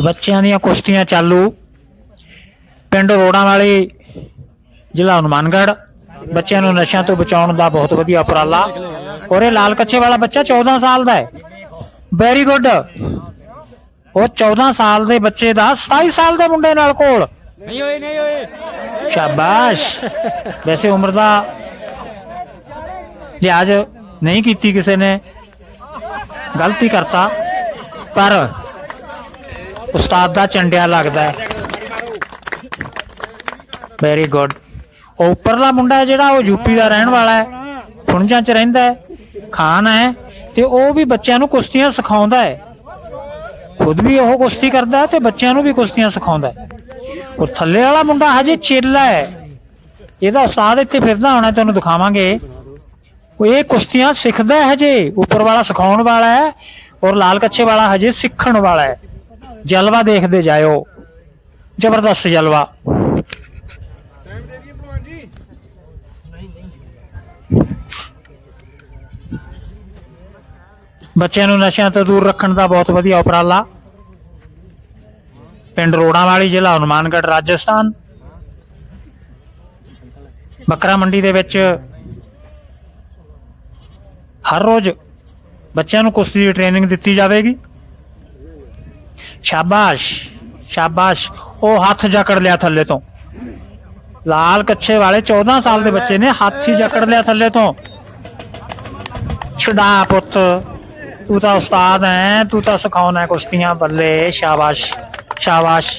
ਬੱਚਿਆਂ ਦੀਆਂ ਕੁਸ਼ਤੀਆਂ ਚਾਲੂ। ਪਿੰਡ ਰੋੜਾਂ ਵਾਲੀ ਜ਼ਿਲ੍ਹਾ ਹਨੂਮਾਨਗੜ੍ਹ। ਬੱਚਿਆਂ ਨੂੰ ਨਸ਼ਿਆਂ ਤੋਂ ਬਚਾਉਣ ਦਾ ਬਹੁਤ ਵਧੀਆ ਉਪਰਾਲਾ। ਔਰ ਇਹ ਲਾਲ ਕੱਛੇ ਵਾਲਾ ਬੱਚਾ 14 ਸਾਲ ਦਾ ਹੈ। ਵੈਰੀ ਗੁੱਡ ਉਹ 14 ਸਾਲ ਦੇ ਬੱਚੇ ਦਾ 27 ਸਾਲ ਦੇ ਮੁੰਡੇ ਨਾਲ ਕੋਲ। ਨਹੀਂ ਹੋਏ ਨਹੀਂ ਹੋਏ ਸ਼ਾਬਾਸ਼। ਵੈਸੇ ਉਮਰ ਦਾ ਲਿਹਾਜ਼ ਨਹੀਂ ਕੀਤੀ ਕਿਸੇ ਨੇ। ਗਲਤੀ ਕਰਤਾ। ਪਰ ਉਸਤਾਦ ਦਾ ਚੰਡਿਆ ਲੱਗਦਾ ਹੈ। ਵੈਰੀ ਗੁੱਡ ਉਹ ਉੱਪਰਲਾ ਮੁੰਡਾ ਜਿਹੜਾ ਉਹ ਯੂਪੀ ਦਾ ਰਹਿਣ ਵਾਲਾ ਹੈ। ਫੁੰਜਾਂ 'ਚ ਰਹਿੰਦਾ ਹੈ। ਖਾਨ ਹੈ ਤੇ ਉਹ ਵੀ ਬੱਚਿਆਂ ਨੂੰ ਕੁਸ਼ਤੀਆਂ ਸਿਖਾਉਂਦਾ ਹੈ। ਖੁਦ ਵੀ ਉਹ ਕੁਸ਼ਤੀ ਕਰਦਾ ਤੇ ਬੱਚਿਆਂ ਨੂੰ ਵੀ ਕੁਸ਼ਤੀਆਂ ਸਿਖਾਉਂਦਾ ਹੈ। ਔਰ ਥੱਲੇ ਵਾਲਾ ਮੁੰਡਾ ਹਜੇ ਚੇਲਾ ਹੈ। ਇਹਦਾ ਉਸਤਾਦ ਇੱਥੇ ਫਿਰਦਾ ਹੋਣਾ ਤੁਹਾਨੂੰ ਦਿਖਾਵਾਂਗੇ। ਉਹ ਇਹ ਕੁਸ਼ਤੀਆਂ ਸਿੱਖਦਾ ਹੈ ਹਜੇ। ਉੱਪਰ ਵਾਲਾ ਸਿਖਾਉਣ ਵਾਲਾ ਹੈ ਔਰ ਲਾਲ ਕੱਛੇ ਵਾਲਾ ਹਜੇ ਸਿੱਖਣ ਵਾਲਾ ਹੈ। ਜਲਵਾ ਦੇਖਦੇ ਜਾਇਓ। ਜ਼ਬਰਦਸਤ ਜਲਵਾ। ਬੱਚਿਆਂ ਨੂੰ ਨਸ਼ਿਆਂ ਤੋਂ ਦੂਰ ਰੱਖਣ ਦਾ ਬਹੁਤ ਵਧੀਆ ਉਪਰਾਲਾ। ਪਿੰਡ ਰੋੜਾਂ ਵਾਲੀ ਜ਼ਿਲ੍ਹਾ ਹਨੂਮਾਨਗੜ੍ਹ, ਰਾਜਸਥਾਨ। ਬੱਕਰਾ ਮੰਡੀ ਦੇ ਵਿੱਚ ਹਰ ਰੋਜ਼ ਬੱਚਿਆਂ ਨੂੰ ਕੁਸ਼ਤੀ ਦੀ ਟ੍ਰੇਨਿੰਗ ਦਿੱਤੀ ਜਾਵੇਗੀ। ਸ਼ਾਬਾਸ਼ ਸ਼ਾਬਾਸ਼ ਉਹ ਹੱਥ ਜਕੜ ਲਿਆ ਥੱਲੇ ਤੋਂ ਲਾਲ ਕੱਛੇ ਵਾਲੇ 14 ਸਾਲ ਦੇ ਬੱਚੇ ਨੇ ਹੱਥ ਹੀ ਜਕੜ ਲਿਆ ਥੱਲੇ ਤੋਂ ਛਡਾ ਪੁੱਤ ਤੂੰ ਤਾਂ ਉਸਤਾਦ ਹੈ ਤੂੰ ਤਾਂ ਸਿਖਾਉਣਾ ਹੈ ਕੁਸ਼ਤੀਆਂ ਬੱਲੇ ਸ਼ਾਬਾਸ਼ ਸ਼ਾਬਾਸ਼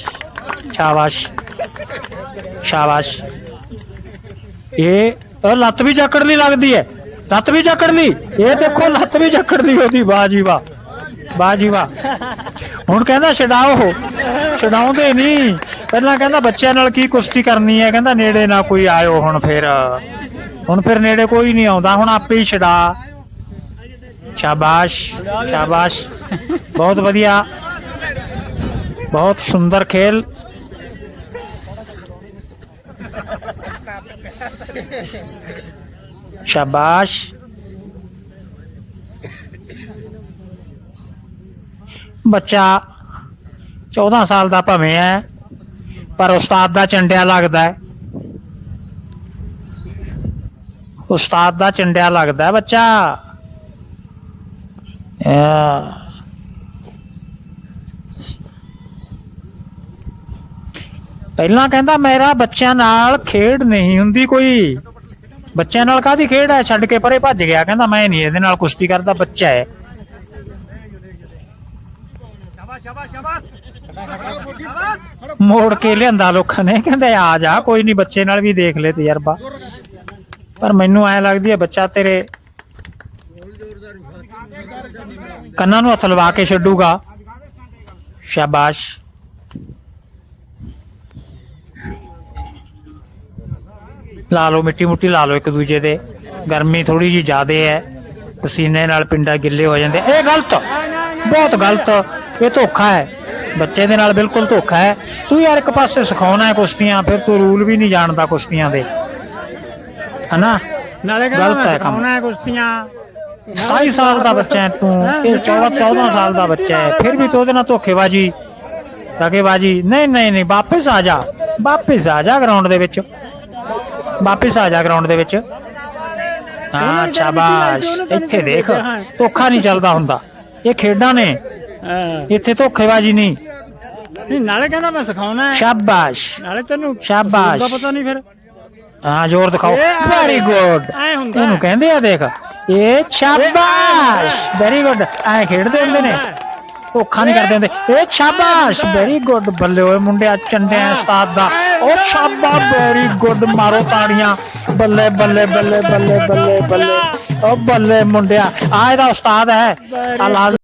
ਸ਼ਾਬਾਸ਼ ਸ਼ਾਬਾਸ਼ ਇਹ ਉਹ ਲੱਤ ਵੀ ਜਕੜ ਲਈ ਲੱਗਦੀ ਹੈ ਲੱਤ ਵੀ ਜਕੜ ਲਈ ਇਹ ਦੇਖੋ ਲੱਤ ਵੀ ਜਕੜ ਲਈ ਉਹਦੀ ਵਾਹ ਜੀ ਵਾਹ ਵਾਹ ਜੀ ਵਾਹ। ਹੁਣ ਕਹਿੰਦਾ ਛਡਾਓ। ਛਡਾਉਂਦੇ ਨਹੀਂ। ਪਹਿਲਾਂ ਕਹਿੰਦਾ ਬੱਚਿਆਂ ਨਾਲ ਕੀ ਕੁਸ਼ਤੀ ਕਰਨੀ ਹੈ? ਕਹਿੰਦਾ ਨੇੜੇ ਨਾ ਕੋਈ ਆਇਓ ਹੁਣ ਫਿਰ। ਹੁਣ ਫਿਰ ਨੇੜੇ ਕੋਈ ਨਹੀਂ ਆਉਂਦਾ। ਹੁਣ ਆਪੇ ਹੀ ਛਡਾ। ਸ਼ਾਬਾਸ਼ ਸ਼ਾਬਾਸ਼। ਬਹੁਤ ਵਧੀਆ। ਬਹੁਤ ਸੁੰਦਰ ਖੇਲ। ਸ਼ਾਬਾਸ਼। ਬੱਚਾ 14 ਸਾਲ ਦਾ ਭਵੇਂ ਹੈ, ਪਰ ਉਸਤਾਦ ਦਾ ਚੰਡਿਆ ਲੱਗਦਾ ਹੈ। ਉਸਤਾਦ ਦਾ ਚੰਡਿਆ ਲੱਗਦਾ ਹੈ ਬੱਚਾ। ਆ ਪਹਿਲਾਂ ਕਹਿੰਦਾ ਮੇਰਾ ਬੱਚਿਆਂ ਨਾਲ ਖੇਡ ਨਹੀਂ ਹੁੰਦੀ ਕੋਈ। ਬੱਚਿਆਂ ਨਾਲ ਕਾਦੀ ਖੇਡ ਹੈ? ਛੱਡ ਕੇ ਪਰੇ ਭੱਜ ਗਿਆ। ਕਹਿੰਦਾ ਮੈਂ ਨਹੀਂ ਇਹਦੇ ਨਾਲ ਕੁਸ਼ਤੀ ਕਰਦਾ, ਬੱਚਾ ਹੈ। ਸ਼ਾਬਾਸ਼ ਸ਼ਾਬਾਸ਼। ਮੋੜ ਕੇ ਲਿਆਂਦਾ ਲੋਕਾਂ ਨੇ, ਕਹਿੰਦੇ ਆ ਜਾ, ਕੋਈ ਨਹੀਂ ਬੱਚੇ ਨਾਲ ਵੀ ਦੇਖ ਲੈ ਤਜਰਬਾ। ਪਰ ਮੈਨੂੰ ਐ ਲੱਗਦੀ ਹੈ ਬੱਚਾ ਤੇਰੇ ਕੰਨਾਂ ਨੂੰ ਹੱਥ ਲਵਾ ਕੇ ਛੱਡੂਗਾ। ਸ਼ਾਬਾਸ਼। ਲਾ ਲਓ ਮਿੱਟੀ ਮੁੱਟੀ ਲਾ ਲਓ ਇੱਕ ਦੂਜੇ ਦੇ। ਗਰਮੀ ਥੋੜੀ ਜੀ ਜ਼ਿਆਦੇ ਹੈ। ਪਸੀਨੇ ਨਾਲ ਪਿੰਡਾ ਗਿੱਲੇ ਹੋ ਜਾਂਦੇ। ਇਹ ਗਲਤ, ਬਹੁਤ ਗਲਤ। ਇਹ ਧੋਖਾ ਹੈ। ਬੱਚੇ ਦੇ ਨਾਲ ਬਿਲਕੁਲ ਧੋਖਾ ਹੈ। ਤੂੰ ਯਾਰ ਇੱਕ ਪਾਸੇ ਸਿਖਾਉਣਾ ਹੈ ਕੁਸ਼ਤੀਆਂ ਫਿਰ ਤੂੰ ਰੂਲ ਵੀ ਨਹੀਂ ਜਾਣਦਾ ਕੁਸ਼ਤੀਆਂ ਦੇ। ਹਨਾ? ਨਾਲੇ ਗਲਤ ਹੈ ਕੰਮ। ਸਿਖਾਉਣਾ ਹੈ ਕੁਸ਼ਤੀਆਂ। 27 ਸਾਲ ਦਾ ਬੱਚਾ ਹੈ ਤੂੰ। ਇਹ 14 14 ਸਾਲ ਦਾ ਬੱਚਾ ਹੈ। ਫਿਰ ਵੀ ਤੂੰ ਉਹਦੇ ਨਾਲ ਧੋਖੇਬਾਜ਼ੀ ਧੱਕੇਬਾਜ਼ੀ। ਨਹੀਂ ਨਹੀਂ ਨਹੀਂ ਵਾਪਸ ਆ ਜਾ। ਵਾਪਸ ਆ ਜਾ ਗਰਾਊਂਡ ਦੇ ਵਿੱਚ। ਵਾਪਸ ਆ ਜਾ ਗਰਾਊਂਡ ਦੇ ਵਿੱਚ। ਹਾਂ ਸ਼ਾਬਾਸ਼। ਇੱਥੇ ਦੇਖ। ਧੋਖਾ ਨਹੀਂ ਚੱਲਦਾ ਹੁੰਦਾ। ਇਹ ਖੇਡਾਂ ਨੇ। ਹਾਂ। ਇੱਥੇ ਧੋਖੇਬਾਜ਼ੀ ਨਹੀਂ। ਨਹੀਂ ਨਾਲੇ ਕਹਿੰਦਾ ਮੈਂ ਸਿਖਾਉਣਾ ਹੈ। ਸ਼ਾਬਾਸ਼। ਨਾਲੇ ਤੈਨੂੰ ਸ਼ਾਬਾਸ਼। ਦਾ ਪਤਾ ਨਹੀਂ ਫਿਰ। ਹਾਂ ਜ਼ੋਰ ਦਿਖਾਓ। ਇਹ ਵੈਰੀ ਗੁੱਡ ਐ ਹੁੰਦਾ ਇਹਨੂੰ ਕਹਿੰਦੇ ਆ ਦੇਖ। ਇਹ ਸ਼ਾਬਾਸ਼। ਵੈਰੀ ਗੁੱਡ ਐ ਖੇਡਦੇ ਹੁੰਦੇ ਨੇ। ਧੋਖਾ ਨਹੀਂ ਕਰਦੇ ਹੁੰਦੇ। ਇਹ ਸ਼ਾਬਾਸ਼। ਵੈਰੀ ਗੁੱਡ ਬੱਲੇ ਓਏ ਮੁੰਡਿਆ ਚੰਡਿਆ ਉਸਤਾਦ ਦਾ। ਉਹ ਸ਼ਾਬਾ ਵੈਰੀ ਗੁੱਡ ਮਾਰੋ ਤਾੜੀਆਂ। ਬੱਲੇ ਬੱਲੇ ਬੱਲੇ ਬੱਲੇ ਬੱਲੇ ਬੱਲੇ। ਉਹ ਬੱਲੇ ਮੁੰਡਿਆ। ਆ ਇਹਦਾ ਉਸਤਾਦ ਹੈ। ਆ ਲਾਲ